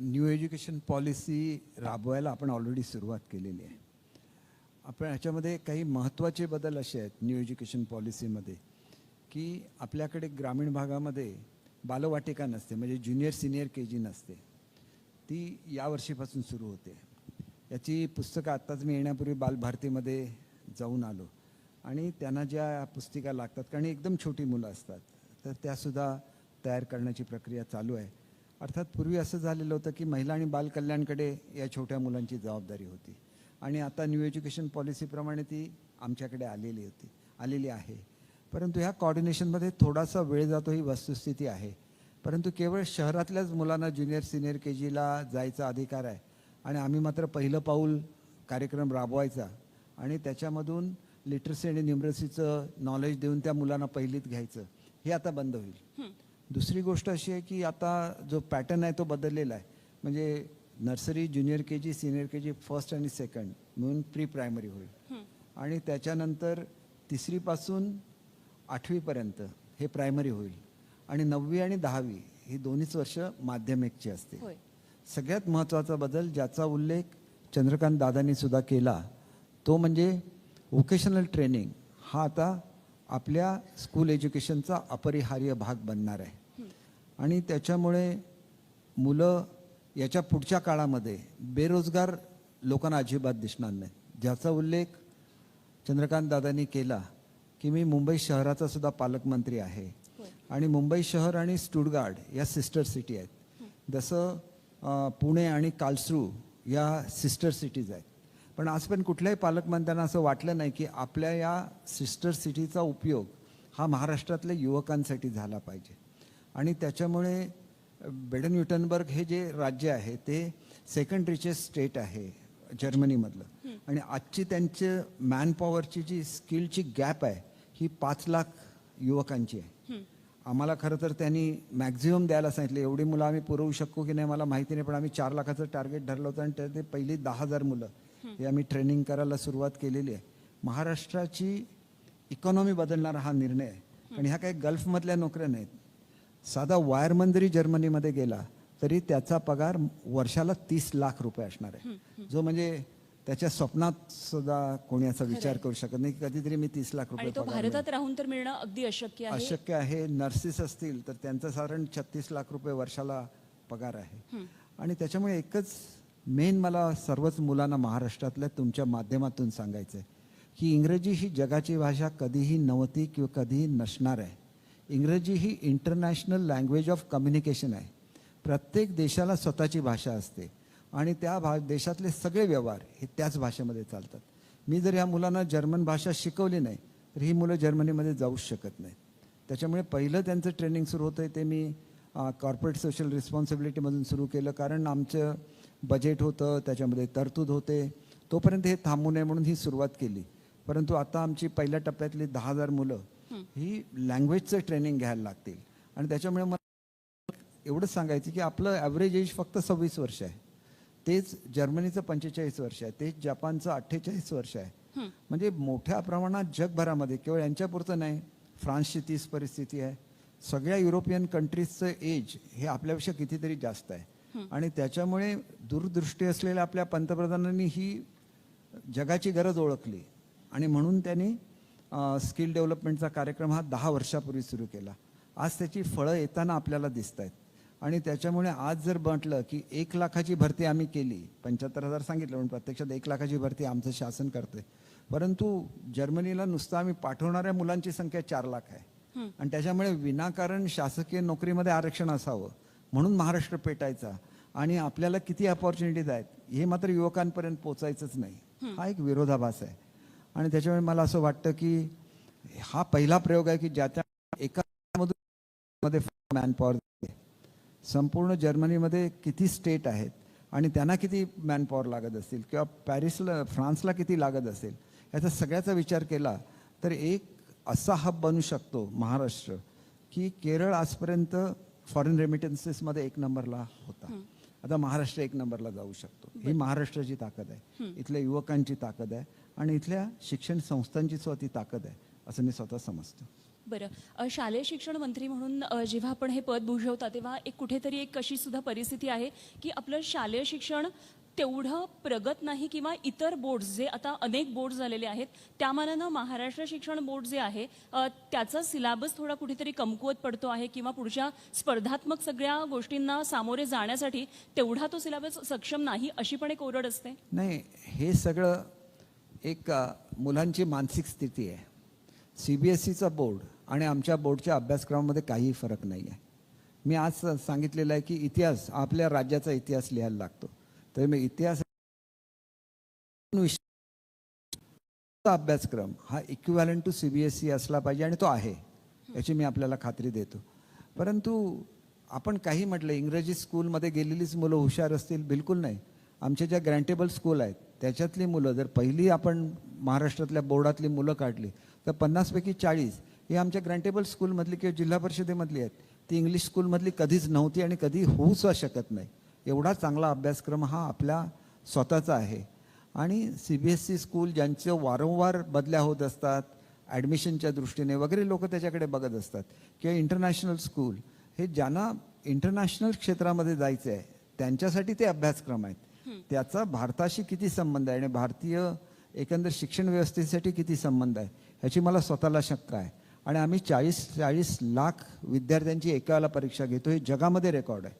New education policy राबवायला आपण already सुरुवात केलेली आहे. आपण ह्याच्यामध्ये काही महत्त्वाचे बदल असे आहेत न्यू एज्युकेशन पॉलिसीमध्ये की आपल्याकडे ग्रामीण भागामध्ये बालवाटिका नसते म्हणजे ज्युनियर सिनियर के जी नसते. ती यावर्षीपासून सुरू होते. याची पुस्तकं आत्ताच मी येण्यापूर्वी बालभारतीमध्ये जाऊन आलो. आणि त्यांना ज्या पुस्तिका लागतात कारण एकदम छोटी मुलं असतात तर त्यासुद्धा तयार करण्याची प्रक्रिया चालू आहे. अर्थात पूर्वी असं झालेलं होतं की महिला आणि बालकल्याणकडे या छोट्या मुलांची जबाबदारी होती. आणि आता न्यू एज्युकेशन पॉलिसीप्रमाणे ती आमच्याकडे आलेली होती आलेली आहे. परंतु ह्या कॉर्डिनेशनमध्ये थोडासा वेळ जातो ही वस्तुस्थिती आहे. परंतु केवळ शहरातल्याच मुलांना ज्युनियर सिनियर के जीला जायचा अधिकार आहे. आणि आम्ही मात्र पहिलं पाऊल कार्यक्रम राबवायचा. आणि त्याच्यामधून लिटरसी आणि न्युमरसीचं नॉलेज देऊन त्या मुलांना पहिलीत घ्यायचं. हे आता बंद होईल. दुसरी गोष्ट अशी आहे की आता जो पॅटर्न आहे तो बदललेला आहे. म्हणजे nursery junior K G senior K G first आणि सेकंड म्हणून प्री प्रायमरी होईल आणि त्याच्यानंतर तिसरीपासून आठवीपर्यंत हे प्रायमरी होईल. आणि नववी आणि दहावी ही दोन्हीच वर्ष माध्यमिकची असते. सगळ्यात महत्त्वाचा बदल ज्याचा उल्लेख चंद्रकांत दादांनी सुद्धा केला तो म्हणजे व्होकेशनल ट्रेनिंग हा आता आपल्या स्कूल एज्युकेशनचा अपरिहार्य भाग बनणार आहे. आणि त्याच्यामुळे मुलं याच्या पुढच्या काळामध्ये बेरोजगार लोकांना अजिबात दिसणार नाही ज्याचा उल्लेख चंद्रकांत दादांनी केला की मी मुंबई शहराचा सुद्धा पालकमंत्री आहे. आणि मुंबई शहर आणि स्टुडगार्ड या सिस्टर सिटी आहेत. जसं पुणे आणि कालसरू या सिस्टर सिटीज आहेत. पण आज पण कुठल्याही पालकमंत्र्यांना असं वाटलं नाही की आपल्या या सिस्टर सिटीचा उपयोग हा महाराष्ट्रातल्या युवकांसाठी झाला पाहिजे. आणि त्याच्यामुळे बेडन युटनबर्ग हे जे राज्य आहे ते सेकंड रिचेस्ट स्टेट आहे जर्मनीमधलं. आणि आजची त्यांच्या मॅन पॉवरची जी स्किलची गॅप आहे ही पाच लाख युवकांची आहे. आम्हाला खरं तर त्यांनी मॅक्झिमम द्यायला सांगितलं. एवढी मुलं आम्ही पुरवू शकू की नाही मला माहिती नाही पण आम्ही चार लाखाचं टार्गेट धरलं होतं आणि त्यात पहिली दहा हजार मुलं हे आम्ही ट्रेनिंग करायला सुरुवात केलेली आहे. महाराष्ट्राची इकॉनॉमी बदलणारा हा निर्णय आहे. आणि ह्या काही गल्फमधल्या नोकऱ्या नाहीत. साधा वायरमन जरी जर्मनीमध्ये गेला तरी त्याचा पगार वर्षाला तीस लाख रुपये असणार आहे. जो म्हणजे त्याच्या स्वप्नात सुद्धा कोणी असा विचार करू शकत नाही की कधीतरी मी तीस लाख रुपये. भारतात राहून तर मिळणं अगदी अशक्य आहे. अशक्य आहे नर्सेस असतील तर त्यांचं साधारण छत्तीस लाख रुपये वर्षाला पगार आहे. आणि त्याच्यामुळे एकच मेन मला सर्वच मुलांना महाराष्ट्रातल्या तुमच्या माध्यमातून सांगायचं आहे की इंग्रजी ही जगाची भाषा कधीही नव्हती किंवा कधीही नसणार आहे. इंग्रजी ही इंटरनॅशनल लँग्वेज ऑफ कम्युनिकेशन आहे. प्रत्येक देशाला स्वतःची भाषा असते आणि त्या भा देशातले सगळे व्यवहार हे त्याच भाषेमध्ये चालतात. मी जर ह्या मुलांना जर्मन भाषा शिकवली नाही तर ही मुलं जर्मनीमध्ये जाऊच शकत नाहीत. त्याच्यामुळे पहिलं त्यांचं ट्रेनिंग सुरू होतं ते मी कॉर्पोरेट सोशल रिस्पॉन्सिबिलिटीमधून सुरू केलं. कारण आमचं बजेट होतं त्याच्यामध्ये तरतूद होते. तोपर्यंत हे थांबू नये म्हणून ही सुरुवात केली. परंतु आता आमची पहिल्या टप्प्यातली दहा हजार मुलं ही लँग्वेजचं ट्रेनिंग घ्यायला लागतील. आणि त्याच्यामुळे मला एवढंच सांगायचं की आपलं ॲव्हरेज एज फक्त सव्वीस वर्ष आहे. तेच जर्मनीचं पंचेचाळीस वर्ष आहे. तेच जपानचं अठ्ठेचाळीस वर्ष आहे. म्हणजे मोठ्या प्रमाणात जगभरामध्ये केवळ यांच्यापुरतं नाही फ्रान्सची तीच परिस्थिती आहे. सगळ्या युरोपियन कंट्रीजचं एज हे आपल्यापेक्षा कितीतरी जास्त आहे. आणि त्याच्यामुळे दूरदृष्टी असलेल्या आपल्या पंतप्रधानांनी ही जगाची गरज ओळखली. आणि म्हणून त्यांनी स्किल डेव्हलपमेंटचा कार्यक्रम हा दहा वर्षापूर्वी सुरू केला. आज त्याची फळं येताना आपल्याला दिसत आहेत आणि त्याच्यामुळे आज जर म्हटलं की एक लाखाची भरती आम्ही केली पंच्याहत्तर हजार सांगितलं पण प्रत्यक्षात एक लाखाची भरती आमचं शासन करते परंतु जर्मनीला नुसतं आम्ही पाठवणाऱ्या मुलांची संख्या चार लाख आहे. आणि त्याच्यामुळे विनाकारण शासकीय नोकरीमध्ये आरक्षण असावं म्हणून महाराष्ट्र पेटायचा. आणि आपल्याला किती अपॉर्च्युनिटीज आहेत हे मात्र युवकांपर्यंत पोचायचंच नाही. हा एक विरोधाभास आहे. आणि त्याच्यामुळे मला असं वाटतं की हा पहिला प्रयोग आहे की ज्याच्या एका मध्ये मॅन पॉवर संपूर्ण जर्मनीमध्ये किती स्टेट आहेत आणि त्यांना किती मॅनपॉवर लागत असतील किंवा पॅरिसला फ्रान्सला किती लागत असेल याचा सगळ्याचा विचार केला तर एक असा हब बनू शकतो महाराष्ट्र की केरळ आजपर्यंत फॉरेन रेमिटन्सेसमध्ये एक नंबरला होता. आता महाराष्ट्र एक नंबरला जाऊ शकतो. ही महाराष्ट्राची ताकद आहे. इथल्या युवकांची ताकद आहे. आणि इथल्या शिक्षण संस्थांची सुद्धा ती ताकद आहे असं मी स्वतः समजतो. बरं. शालेय शिक्षण मंत्री म्हणून जेव्हा आपण हे पद भूषवता तेव्हा एक कुठेतरी एक अशी सुद्धा परिस्थिती आहे की आपलं शालेय शिक्षण तेवढं प्रगत नाही किंवा इतर बोर्ड जे आता अनेक बोर्ड झालेले आहेत त्या मानानं महाराष्ट्र शिक्षण बोर्ड जे आहे त्याचा सिलेबस थोडा कुठेतरी कमकुवत पडतो आहे किंवा पुढच्या स्पर्धात्मक सगळ्या गोष्टींना सामोरे जाण्यासाठी तेवढा तो सिलेबस सक्षम नाही अशी पण एक ओरड असते? नाही हे सगळं एक मुलांची मानसिक स्थिती आहे. सी बी एस सीचा बोर्ड आणि आमच्या बोर्डच्या अभ्यासक्रमामध्ये काहीही फरक नाही आहे मी आज सांगितलेलं आहे की इतिहास आपल्या राज्याचा इतिहास लिहायला लागतो. तर मी इतिहास अभ्यासक्रम हा equivalent to C B S C असला पाहिजे आणि तो आहे याची मी आपल्याला खात्री देतो. परंतु आपण काही म्हटलं इंग्रजी स्कूलमध्ये गेलेलीच मुलं हुशार असतील बिलकुल नाही. आमच्या ज्या ग्रँटेबल स्कूल आहेत त्याच्यातली मुलं जर पहिली आपण महाराष्ट्रातल्या बोर्डातली मुलं काढली तर पन्नासपैकी चाळीस ही आमच्या ग्रँटेबल स्कूलमधली किंवा जिल्हा परिषदेमधली आहेत. ती इंग्लिश स्कूलमधली कधीच नव्हती आणि कधी होऊच शकत नाही. एवढा चांगला अभ्यासक्रम हा आपल्या स्वतःचा आहे. आणि C B S C school ज्यांचं वारंवार बदल्या होत असतात ॲडमिशनच्या दृष्टीने वगैरे लोक त्याच्याकडे बघत असतात. किंवा इंटरनॅशनल स्कूल हे ज्यांना इंटरनॅशनल क्षेत्रामध्ये जायचं आहे त्यांच्यासाठी ते अभ्यासक्रम आहेत. त्याचा भारताशी किती संबंध आहे? आणि भारतीय एकंदर शिक्षण व्यवस्थेसाठी किती संबंध आहे? ह्याची मला स्वतःला शंका आहे. आणि आम्ही चाळीस चाळीस लाख विद्यार्थ्यांची एकाला परीक्षा घेतो. हे जगामध्ये रेकॉर्ड आहे.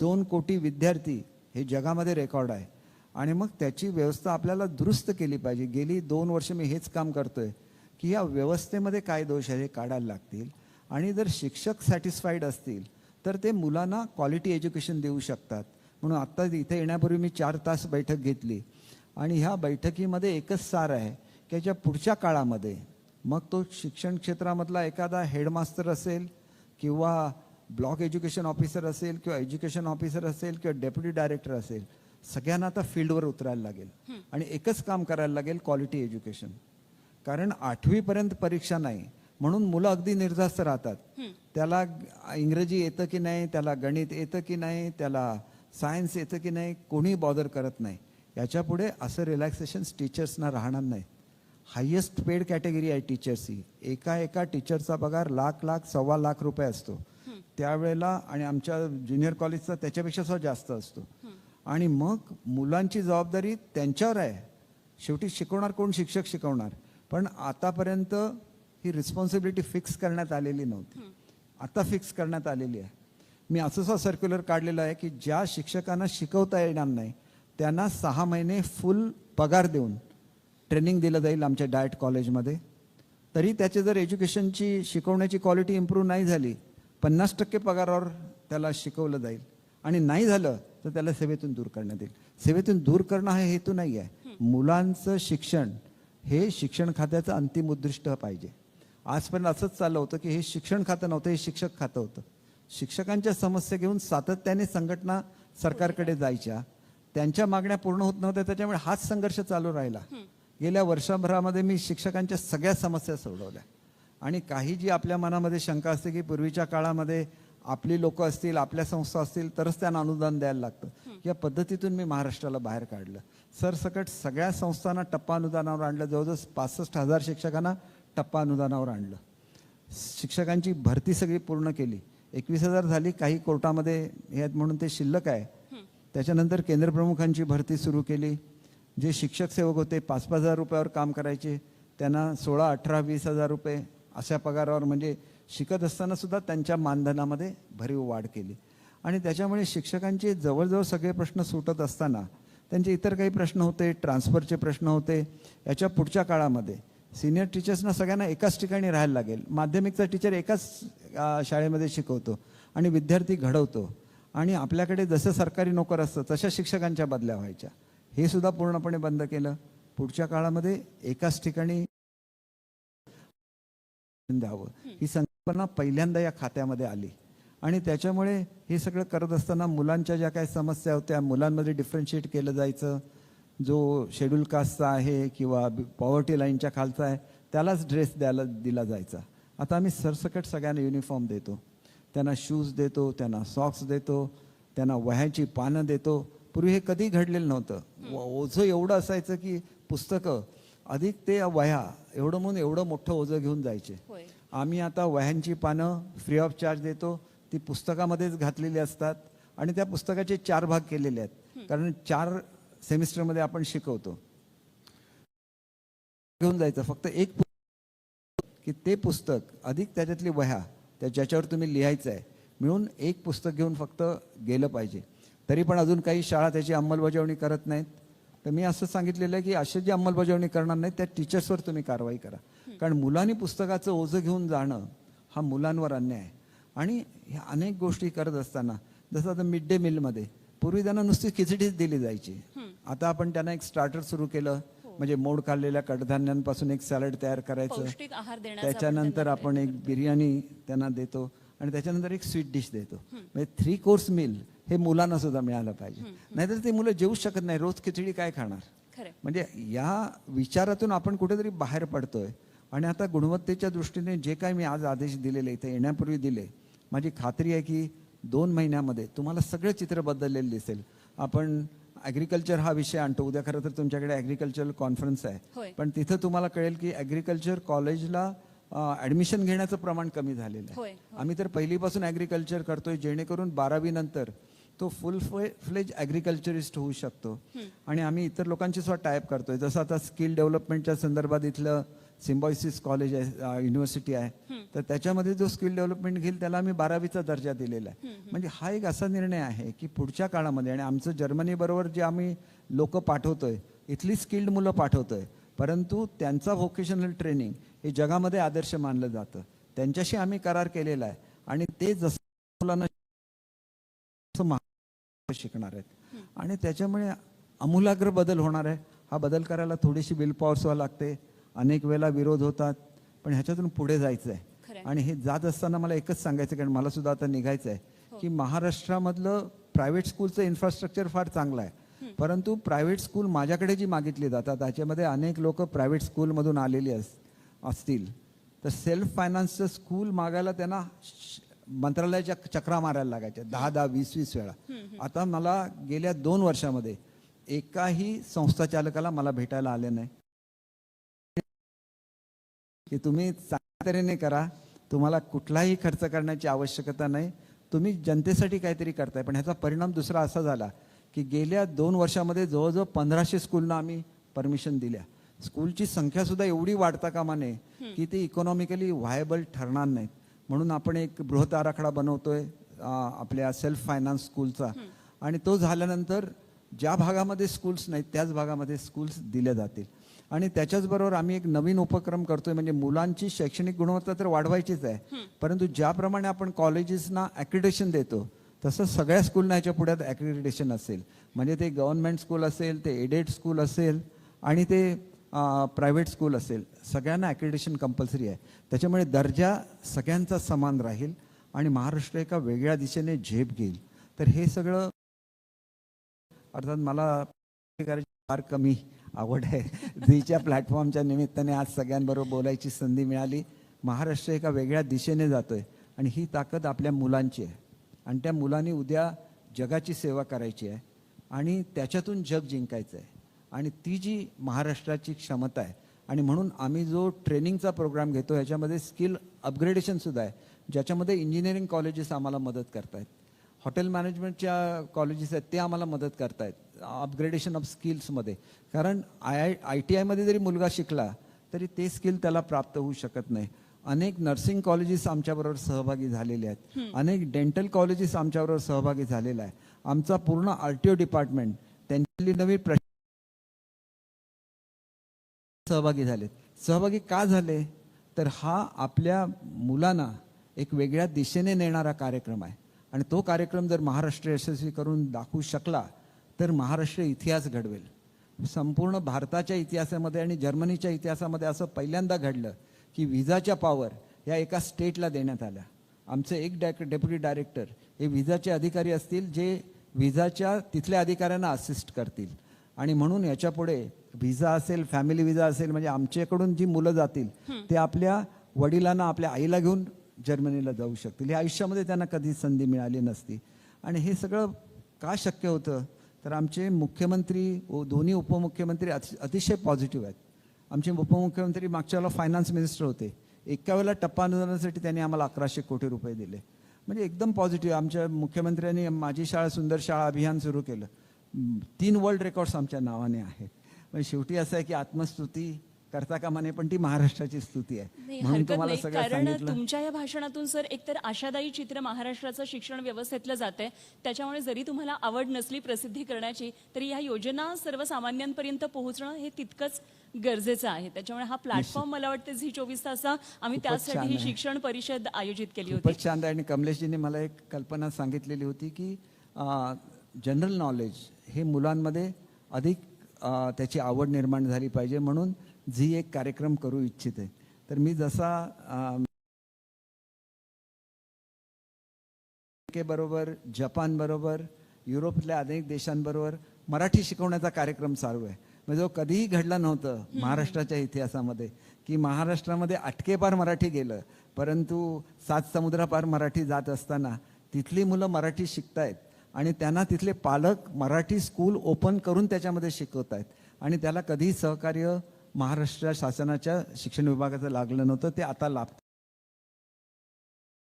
दोन कोटी विद्यार्थी हे जगामध्ये रेकॉर्ड आहे. आणि मग त्याची व्यवस्था आपल्याला दुरुस्त केली पाहिजे. गेली दोन वर्ष मी हेच काम करतोय की या व्यवस्थेमध्ये काय दोष आहे हे काढायला लागतील. आणि जर शिक्षक सॅटिस्फाईड असतील तर ते मुलांना क्वालिटी एज्युकेशन देऊ शकतात. म्हणून आत्ता इथे येण्यापूर्वी मी चार तास बैठक घेतली. आणि ह्या बैठकीमध्ये एकच सार आहे की याच्या पुढच्या काळामध्ये मग तो शिक्षण क्षेत्रामधला एखादा हेडमास्तर असेल किंवा ब्लॉक एज्युकेशन ऑफिसर असेल किंवा एज्युकेशन ऑफिसर असेल किंवा डेप्युटी डायरेक्टर असेल सगळ्यांना आता फील्डवर उतरायला लागेल. आणि एकच काम करायला लागेल क्वालिटी एज्युकेशन. कारण आठवीपर्यंत परीक्षा नाही म्हणून मुलं अगदी निर्धास्त राहतात. त्याला इंग्रजी येतं की नाही त्याला गणित येतं की नाही त्याला सायन्स येतं की नाही कोणी बॉदर करत नाही. याच्यापुढे असं रिलॅक्सेशन टीचर्सना राहणार नाही हायेस्ट पेड कॅटेगरी आहे टीचर्सची एका एका टीचरचा पगार लाख लाख सव्वा लाख रुपये असतो. त्यावेळेला आणि आमच्या ज्युनियर कॉलेजचा त्याच्यापेक्षा सुद्धा जास्त असतो. आणि मग मुलांची जबाबदारी त्यांच्यावर आहे. शेवटी शिकवणार कोण? शिक्षक शिकवणार. पण आतापर्यंत ही रिस्पॉन्सिबिलिटी फिक्स करण्यात आलेली नव्हती. आता फिक्स करण्यात आलेली आहे. मी असं सर्क्युलर काढलेलं आहे की ज्या शिक्षकांना शिकवता येणार नाही त्यांना सहा महिने फुल पगार देऊन ट्रेनिंग दिलं जाईल आमच्या डायट कॉलेजमध्ये. तरी त्याचे जर एज्युकेशनची शिकवण्याची क्वालिटी इम्प्रूव्ह नाही झाली पन्नास टक्के पगारावर त्याला शिकवलं जाईल. आणि नाही झालं तर त्याला सेवेतून दूर करण्यात येईल. सेवेतून दूर करणं हा हेतू नाही आहे. मुलांचं शिक्षण हे शिक्षण खात्याचं अंतिम उद्दिष्ट पाहिजे. आजपर्यंत असंच चाललं होतं की हे शिक्षण खातं नव्हतं हे शिक्षक खातं होतं. शिक्षकांच्या समस्या घेऊन सातत्याने संघटना सरकारकडे जायच्या त्यांच्या मागण्या पूर्ण होत नव्हत्या त्याच्यामुळे हाच संघर्ष चालू राहिला. गेल्या वर्षभरामध्ये मी शिक्षकांच्या सगळ्या समस्या सोडवल्या. आणि काही जी आपल्या मनामध्ये शंका असते की पूर्वीच्या काळामध्ये आपली लोक असतील आपल्या संस्था असतील तरच त्यांना अनुदान द्यायला लागतं. या पद्धतीतून मी महाराष्ट्राला बाहेर काढलं. सरसकट सगळ्या संस्थांना टप्पा अनुदानावर आणलं. जवळजवळ पासष्ट हजार शिक्षकांना टप्पा अनुदानावर आणलं. शिक्षकांची भरती सगळी पूर्ण केली. एकवीस हजार झाली काही कोर्टामध्ये हे आहेत म्हणून ते शिल्लक आहे. त्याच्यानंतर केंद्रप्रमुखांची भरती सुरू केली. जे शिक्षक सेवक होते पाच पाच हजार रुपयावर काम करायचे. त्यांना सोळा अठरा वीस हजार रुपये अशा पगारावर म्हणजे शिकत असताना सुद्धा त्यांच्या मानधनामध्ये भरीव वाढ केली. आणि त्याच्यामुळे शिक्षकांचे जवळजवळ सगळे प्रश्न सुटत असताना त्यांचे इतर काही प्रश्न होते ट्रान्सफरचे प्रश्न होते याच्या पुढच्या काळामध्ये सिनियर टीचर्सना सगळ्यांना एकाच ठिकाणी राहायला लागेल. माध्यमिकचा टीचर एकाच शाळेमध्ये शिकवतो आणि विद्यार्थी घडवतो. आणि आपल्याकडे जसं सरकारी नोकर असतं तशा शिक्षकांच्या बदल्या व्हायच्या. हे सुद्धा पूर्णपणे बंद केलं. पुढच्या काळामध्ये एकाच ठिकाणी द्यावं. ही संकल्पना पहिल्यांदा या खात्यामध्ये आली. आणि त्याच्यामुळे हे सगळं करत असताना मुलांच्या ज्या काही समस्या होत्या मुलांमध्ये डिफरन्शिएट केलं जायचं. जो शेड्यूल कास्टचा आहे किंवा पॉवर्टी लाईनच्या खालचा आहे त्यालाच ड्रेस द्यायला दिला जायचा. आता आम्ही सरसकट सगळ्यांना युनिफॉर्म देतो. त्यांना शूज देतो त्यांना सॉक्स देतो त्यांना वह्याची पानं देतो. पूर्वी हे कधी घडलेलं नव्हतं. व- ओझं एवढं असायचं की पुस्तकं अधिक ते वह्या एवढं म्हणून एवढं मोठं ओझं घेऊन जायचे. आम्ही आता वह्यांची पानं फ्री ऑफ चार्ज देतो. ती पुस्तकामध्येच घातलेली असतात आणि त्या पुस्तकाचे चार भाग केलेले आहेत. कारण चार सेमिस्टरमध्ये आपण शिकवतो. घेऊन जायचं. फक्त एक की ते पुस्तक अधिक त्याच्यातली वह्या त्या ज्याच्यावर तुम्ही लिहायचं आहे मिळून एक पुस्तक घेऊन फक्त गेलं पाहिजे. तरी पण अजून काही शाळा त्याची अंमलबजावणी करत नाहीत. तर मी असं सांगितलेलं आहे की अशी जी अंमलबजावणी करणार नाहीत त्या टीचर्सवर तुम्ही कारवाई करा. कारण मुलांनी पुस्तकाचं ओझं घेऊन जाणं हा मुलांवर अन्याय आहे. आणि ह्या अनेक गोष्टी करत असताना जसं आता मिड डे मीलमध्ये पूर्वी त्यांना नुसती खिचडीच दिली जायची. आता आपण त्यांना एक स्टार्टर सुरू केलं. म्हणजे मोड काढलेल्या कडधान्यांपासून एक सॅलड तयार करायचं. त्याच्यानंतर आपण एक बिर्याणी त्यांना देतो आणि त्याच्यानंतर एक स्वीट डिश देतो. म्हणजे थ्री कोर्स मील हे मुलांना सुद्धा मिळालं पाहिजे. नाहीतर ते मुलं जेवू शकत नाही. रोज खिचडी काय खाणार? म्हणजे या विचारातून आपण कुठेतरी बाहेर पडतोय. आणि आता गुणवत्तेच्या दृष्टीने जे काय मी आज आदेश दिलेले इथे येण्यापूर्वी दिले माझी खात्री आहे की दोन महिन्यामध्ये तुम्हाला सगळं चित्र बदललेलं दिसेल. आपण ॲग्रिकल्चर हा विषय आणतो. उद्या खरं तर तुमच्याकडे ॲग्रिकल्चरल कॉन्फरन्स. आहे. पण तिथं तुम्हाला कळेल की ॲग्रिकल्चर कॉलेजला ॲडमिशन घेण्याचं प्रमाण कमी झालेलं आहे. आम्ही तर पहिलीपासून ॲग्रिकल्चर करतोय जेणेकरून बारावी नंतर तो फुल फ्लेज ॲग्रिकल्चरिस्ट होऊ शकतो. आणि आम्ही इतर लोकांची सुद्धा टाईप करतोय. जसं आता स्किल डेव्हलपमेंटच्या संदर्भात इथलं सिम्बॉयसिस कॉलेज आहे युनिव्हर्सिटी आहे. तर त्याच्यामध्ये जो स्किल डेव्हलपमेंट घेईल त्याला आम्ही बारावीचा दर्जा दिलेला आहे. म्हणजे हा एक असा निर्णय आहे की पुढच्या काळामध्ये आणि आमचं जर्मनी बरोबर जे आम्ही लोक पाठवतोय इथली स्किल्ड मुलं पाठवतोय परंतु त्यांचा व्होकेशनल ट्रेनिंग हे जगामध्ये आदर्श मानलं जातं. त्यांच्याशी आम्ही करार केलेला आहे. आणि ते जसं मुलांना शिकणार आहेत. आणि त्याच्यामुळे आमूलाग्र बदल होणार आहे. हा बदल करायला थोडीशी विल पॉवर लागते. अनेक वेळेला विरोध होतात पण ह्याच्यातून पुढे जायचं आहे. आणि हे जात असताना मला एकच सांगायचं कारण मला सुद्धा आता निघायचं आहे की महाराष्ट्रामधलं प्रायव्हेट स्कूलचं इन्फ्रास्ट्रक्चर फार चांगलं आहे. परंतु प्रायव्हेट स्कूल माझ्याकडे जी मागितली जातात त्याच्यामध्ये अनेक लोक प्रायव्हेट स्कूलमधून आलेली अस असतील. तर सेल्फ फायनान्सचं स्कूल मागायला त्यांना श- मंत्रालयाच्या चक्रा मारायला लागायच्या दहा दहा वीस वीस वेळा. आता मला गेल्या दोन वर्षामध्ये एकाही संस्था चालकाला मला भेटायला आले नाही. की तुम्ही चांगल्या तऱ्हेने करा. तुम्हाला कुठलाही खर्च करण्याची आवश्यकता नाही. तुम्ही जनतेसाठी काहीतरी करताय. पण ह्याचा परिणाम दुसरा असा झाला की गेल्या दोन वर्षामध्ये जवळजवळ पंधराशे स्कूलना आम्ही परमिशन दिल्या. स्कूलची संख्या सुद्धा एवढी वाढता कामा नये की ती इकॉनॉमिकली व्हायबल ठरणार नाहीत. म्हणून आपण एक बृहत आराखडा बनवतोय आपल्या सेल्फ फायनान्स स्कूलचा आणि तो झाल्यानंतर ज्या भागामध्ये स्कूल्स नाहीत त्याच भागामध्ये स्कूल्स दिल्या जातील. आणि त्याच्याचबरोबर आम्ही एक नवीन उपक्रम करतोय म्हणजे मुलांची शैक्षणिक गुणवत्ता तर वाढवायचीच आहे. परंतु ज्याप्रमाणे आपण कॉलेजेसना ॲक्रिडेशन देतो तसं सगळ्या स्कूलना ह्याच्या पुढ्यात ॲक्रिडिटेशन असेल. म्हणजे ते गव्हर्नमेंट स्कूल असेल ते एडेड स्कूल असेल आणि ते प्रायव्हेट स्कूल असेल. सगळ्यांना ॲक्रिडिटेशन कंपल्सरी आहे. त्याच्यामुळे दर्जा सगळ्यांचा समान राहील आणि महाराष्ट्र एका वेगळ्या दिशेने झेप घेईल. तर हे सगळं अर्थात मला फार कमी आवड आहे. झीच्या प्लॅटफॉर्मच्या निमित्ताने आज सगळ्यांबरोबर बोलायची संधी मिळाली. महाराष्ट्र एका वेगळ्या दिशेने जातो आहे आणि ही ताकद आपल्या मुलांची आहे. आणि त्या मुलांनी उद्या जगाची सेवा करायची आहे आणि त्याच्यातून जग जिंकायचं आहे आणि ती जी महाराष्ट्राची क्षमता आहे आणि म्हणून आम्ही जो ट्रेनिंगचा प्रोग्राम घेतो ह्याच्यामध्ये स्किल अपग्रेडेशनसुद्धा आहे ज्याच्यामध्ये इंजिनिअरिंग कॉलेजेस आम्हाला मदत करतायत. हॉटेल मॅनेजमेंटच्या कॉलेजेस आहेत ते आम्हाला मदत करतायत. अपग्रेडेशन ऑफ स्किल्समध्ये कारण आय आय आय टी आयमध्ये जरी मुलगा शिकला तरी ते स्किल त्याला प्राप्त होऊ शकत नाही. अनेक नर्सिंग कॉलेजेस आमच्याबरोबर सहभागी झालेले आहेत. अनेक डेंटल कॉलेजेस आमच्याबरोबर सहभागी झालेला आहे आमचा पूर्ण आर टी ओ डिपार्टमेंट त्यांची नवी प्र सहभागी झालेत. सहभागी का झाले? तर हा आपल्या मुलांना एक वेगळ्या दिशेने नेणारा कार्यक्रम आहे. आणि तो कार्यक्रम जर महाराष्ट्र यशस्वी करून दाखवू शकला तर महाराष्ट्र इतिहास घडवेल. संपूर्ण भारताच्या इतिहासामध्ये आणि जर्मनीच्या इतिहासामध्ये असं पहिल्यांदा घडलं की विजाच्या पॉवर या एका स्टेटला देण्यात आल्या. आमचे एक डॅक डेप्युटी डायरेक्टर हे विजाचे अधिकारी असतील जे विजाच्या तिथल्या अधिकाऱ्यांना असिस्ट करतील. आणि म्हणून याच्यापुढे व्हिसा असेल फॅमिली व्हिसा असेल म्हणजे आमच्याकडून जी मुलं जातील ते आपल्या वडिलांना आपल्या आईला घेऊन जर्मनीला जाऊ शकतील. हे आयुष्यामध्ये त्यांना कधी संधी मिळाली नसती. आणि हे सगळं का शक्य होतं? तर आमचे मुख्यमंत्री व दोन्ही उपमुख्यमंत्री अति- अतिशय पॉझिटिव्ह आहेत. आमचे उपमुख्यमंत्री मागच्या वेळेला फायनान्स मिनिस्टर होते. एका वेळेला टप्पा अनुदानासाठी त्यांनी आम्हाला अकराशे कोटी रुपये दिले. म्हणजे एकदम पॉझिटिव्ह आमच्या मुख्यमंत्र्यांनी माझी शाळा सुंदर शाळा अभियान सुरू केलं. तीन वर्ल्ड रेकॉर्ड्स आमच्या नावाने आहेत म्हणजे शेवटी असं आहे की आत्मस्तुती करता कामा नये पण ती महाराष्ट्राची स्तुती आहे. नाही म्हणून तुम्हाला नाही. सगळं कारण सांगितलं. तुमच्या या भाषणातून सर एकतर आशादायी चित्र महाराष्ट्राचं शिक्षण व्यवस्थेतलं जात आहे त्याच्यामुळे जरी तुम्हाला आवड नसली प्रसिद्धी करण्याची तरी ह्या योजना सर्वसामान्यांपर्यंत पोहोचणं हे तितकंच गरजेचं आहे. त्याच्यामुळे हा प्लॅटफॉर्म मला वाटतं झी चोवीस तासा आम्ही खूपच छान त्यासाठी ही आहे. शिक्षण परिषद आयोजित केली होती. खूपच छान आहे. आणि कमलेशजींनी मला एक कल्पना सांगितलेली होती की जनरल नॉलेज हे मुलांमध्ये अधिक अ, त्याची आवड निर्माण झाली पाहिजे म्हणून झी एक कार्यक्रम करू इच्छिते. तर मी जसा बरोबर युरोपतल्या अनेक देशांबरोबर मराठी शिकवण्याचा कार्यक्रम चालू आहे. म्हणजे जो कधीही घडला नव्हतं महाराष्ट्राच्या इतिहासामध्ये की महाराष्ट्रामध्ये अटकेपार मराठी गेलं परंतु सात समुद्रापार मराठी जात असताना तिथली मुलं मराठी शिकतायत आणि त्यांना तिथले पालक मराठी स्कूल ओपन करून त्याच्यामध्ये शिकवत आहेत आणि त्याला कधीही सहकार्य महाराष्ट्र शासनाच्या शिक्षण विभागाचं लागलं नव्हतं ते आता लाभतं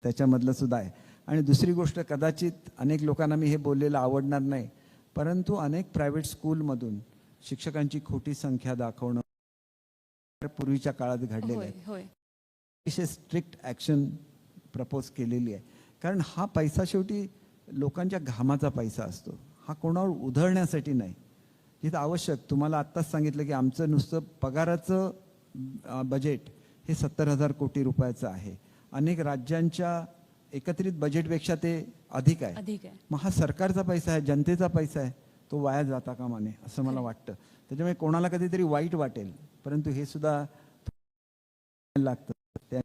त्याच्यामधलं सुद्धा आहे. आणि दुसरी गोष्ट कदाचित अनेक लोकांना मी हे बोललेलं आवडणार नाही परंतु अनेक प्रायव्हेट स्कूलमधून शिक्षकांची खोटी संख्या दाखवणं पूर्वीच्या काळात घडलेलं आहे. अतिशय स्ट्रिक्ट ॲक्शन प्रपोज केलेली आहे. कारण हा पैसा शेवटी लोकांच्या घामाचा पैसा असतो. हा कोणावर उधळण्यासाठी नाही. जिथं आवश्यक. तुम्हाला आत्ताच सांगितलं की आमचं नुसतं पगाराचं बजेट हे सत्तर हजार कोटी रुपयाचं आहे. अनेक राज्यांच्या एकत्रित बजेटपेक्षा ते अधिक आहे. मग हा सरकारचा पैसा आहे जनतेचा पैसा आहे तो वाया जाता कामा नये असं मला वाटतं. त्याच्यामुळे कोणाला कधीतरी वाईट वाटेल परंतु हे सुद्धा लागतं. त्या-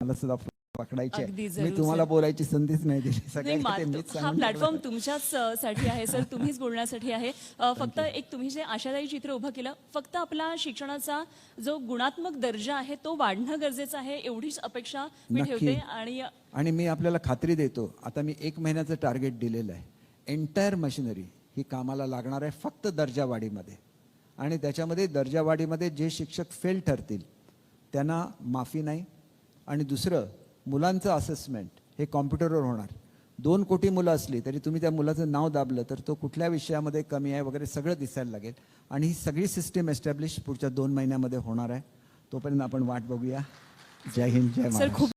मला सुद्धा पकडायचे अगदी आहे. जरूर, मी तुम्हाला सर. बोलायची संधीच नाही दिली नाही सगळ्यांना ते मात- मीच हा सांगून प्लॅटफॉर्म टाकलं. तुमच्याच अ, साठी आहे सर तुम्हीच बोलण्यासाठी आहे अ, फक्त एक तुम्ही जे आशादायी चित्र उभं केलं फक्त आपला शिक्षणाचा जो गुणात्मक दर्जा आहे तो वाढणं गरजेचं आहे एवढीच अपेक्षा मी नक्की. ठेवते आणि आणि मी आपल्याला खात्री देतो आता मी एक महिन्याचं टार्गेट दिलेलं आहे एंटायर मशिनरी ही कामाला लागणार आहे फक्त दर्जावाढीमध्ये आणि त्याच्यामध्ये दर्जावाढीमध्ये जे शिक्षक फेल ठरतील त्यांना माफी नाही आणि दुसरं मुलांचं असेसमेंट हे कॉम्प्युटरवर होणार. दोन कोटी मुलं असली तरी तुम्ही त्या मुलाचं नाव दाबलं तर तो कुठल्या विषयामध्ये कमी आहे वगैरे सगळं दिसायला लागेल. आणि ही सगळी सिस्टीम एस्टॅब्लिश पुढच्या दोन महिन्यामध्ये होणार आहे. तोपर्यंत आपण वाट बघूया. जय हिंद जय सर महाराष्ट्र खूप